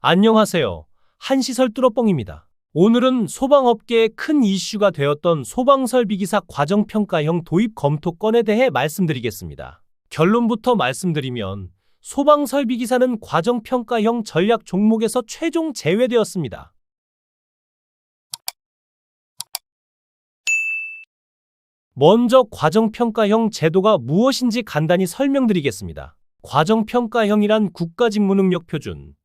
안녕하세요. 한시설 뚫어뻥입니다. 오늘은 소방업계의 큰 이슈가 되었던 소방설비기사 과정평가형 도입 검토 건에 대해 말씀드리겠습니다. 결론부터 말씀드리면 소방설비기사는 과정평가형 전략 종목에서 최종 제외되었습니다. 먼저 과정평가형 제도가 무엇인지 간단히 설명드리겠습니다. 과정평가형이란 국가직무능력 표준,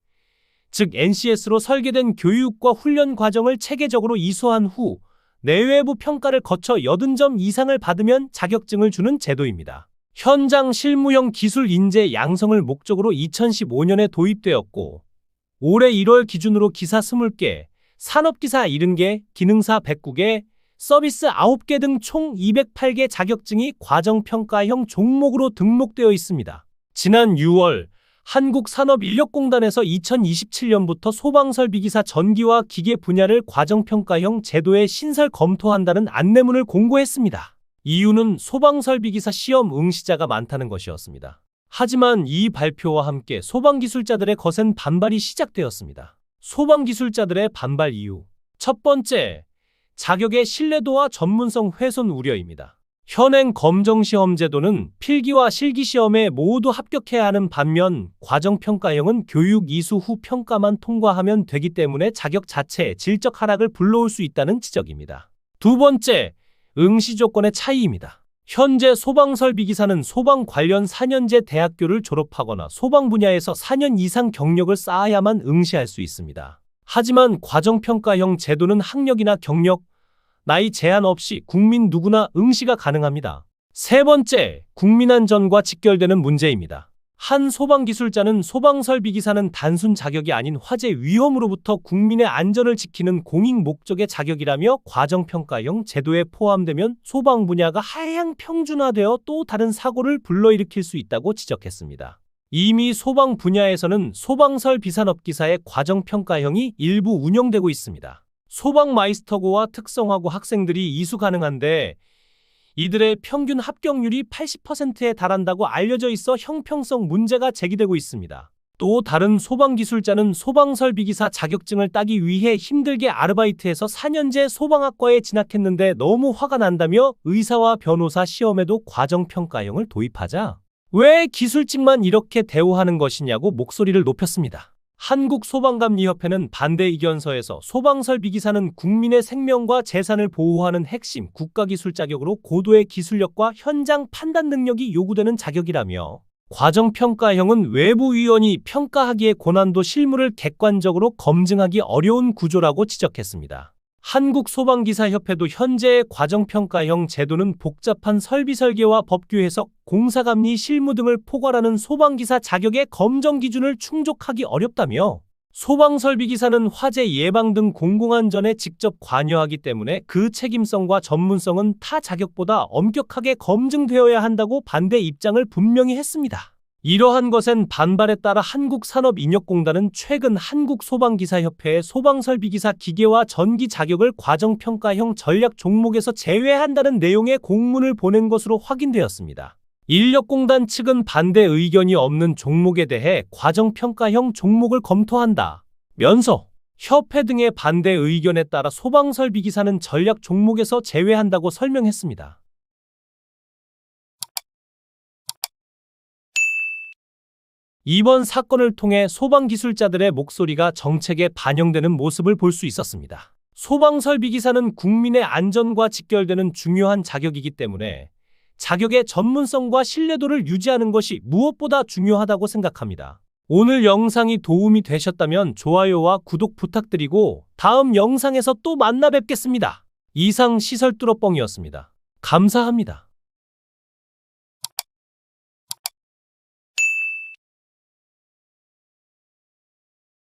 즉 NCS로 설계된 교육과 훈련 과정을 체계적으로 이수한 후 내외부 평가를 거쳐 80점 이상을 받으면 자격증을 주는 제도입니다. 현장 실무형 기술 인재 양성을 목적으로 2015년에 도입되었고 올해 1월 기준으로 기사 20개, 산업기사 70개, 기능사 109개, 서비스 9개 등 총 208개 자격증이 과정평가형 종목으로 등록되어 있습니다. 지난 6월 한국산업인력공단에서 2027년부터 소방설비기사 전기와 기계 분야를 과정평가형 제도에 신설 검토한다는 안내문을 공고했습니다. 이유는 소방설비기사 시험 응시자가 많다는 것이었습니다. 하지만 이 발표와 함께 소방기술자들의 거센 반발이 시작되었습니다. 소방기술자들의 반발 이유. 첫 번째, 자격의 신뢰도와 전문성 훼손 우려입니다. 현행 검정시험 제도는 필기와 실기시험에 모두 합격해야 하는 반면 과정평가형은 교육 이수 후 평가만 통과하면 되기 때문에 자격 자체의 질적 하락을 불러올 수 있다는 지적입니다. 두 번째, 응시 조건의 차이입니다. 현재 소방설비기사는 소방 관련 4년제 대학교를 졸업하거나 소방 분야에서 4년 이상 경력을 쌓아야만 응시할 수 있습니다. 하지만 과정평가형 제도는 학력이나 경력, 나이 제한 없이 국민 누구나 응시가 가능합니다. 세 번째, 국민안전과 직결되는 문제입니다. 한 소방기술자는 소방설비기사는 단순 자격이 아닌 화재 위험으로부터 국민의 안전을 지키는 공익 목적의 자격이라며 과정평가형 제도에 포함되면 소방 분야가 하향 평준화되어 또 다른 사고를 불러일으킬 수 있다고 지적했습니다. 이미 소방 분야에서는 소방설 비산업기사의 과정평가형이 일부 운영되고 있습니다. 소방 마이스터고와 특성화고 학생들이 이수 가능한데 이들의 평균 합격률이 80%에 달한다고 알려져 있어 형평성 문제가 제기되고 있습니다. 또 다른 소방기술자는 소방설비기사 자격증을 따기 위해 힘들게 아르바이트해서 4년제 소방학과에 진학했는데 너무 화가 난다며 의사와 변호사 시험에도 과정평가형을 도입하자 왜 기술직만 이렇게 대우하는 것이냐고 목소리를 높였습니다. 한국소방감리협회는 반대 의견서에서 소방설비기사는 국민의 생명과 재산을 보호하는 핵심 국가기술 자격으로 고도의 기술력과 현장 판단 능력이 요구되는 자격이라며 과정평가형은 외부위원이 평가하기에 고난도 실무를 객관적으로 검증하기 어려운 구조라고 지적했습니다. 한국소방기사협회도 현재의 과정평가형 제도는 복잡한 설비 설계와 법규 해석, 공사감리 실무 등을 포괄하는 소방기사 자격의 검정 기준을 충족하기 어렵다며 소방설비기사는 화재 예방 등 공공안전에 직접 관여하기 때문에 그 책임성과 전문성은 타 자격보다 엄격하게 검증되어야 한다고 반대 입장을 분명히 했습니다. 이러한 것엔 반발에 따라 한국산업인력공단은 최근 한국소방기사협회의 소방설비기사 기계와 전기 자격을 과정평가형 전략 종목에서 제외한다는 내용의 공문을 보낸 것으로 확인되었습니다. 인력공단 측은 반대 의견이 없는 종목에 대해 과정평가형 종목을 검토한다. 면서 협회 등의 반대 의견에 따라 소방설비기사는 전략 종목에서 제외한다고 설명했습니다. 이번 사건을 통해 소방기술자들의 목소리가 정책에 반영되는 모습을 볼 수 있었습니다. 소방설비기사는 국민의 안전과 직결되는 중요한 자격이기 때문에 자격의 전문성과 신뢰도를 유지하는 것이 무엇보다 중요하다고 생각합니다. 오늘 영상이 도움이 되셨다면 좋아요와 구독 부탁드리고 다음 영상에서 또 만나 뵙겠습니다. 이상 시설 뚫어뻥이었습니다. 감사합니다.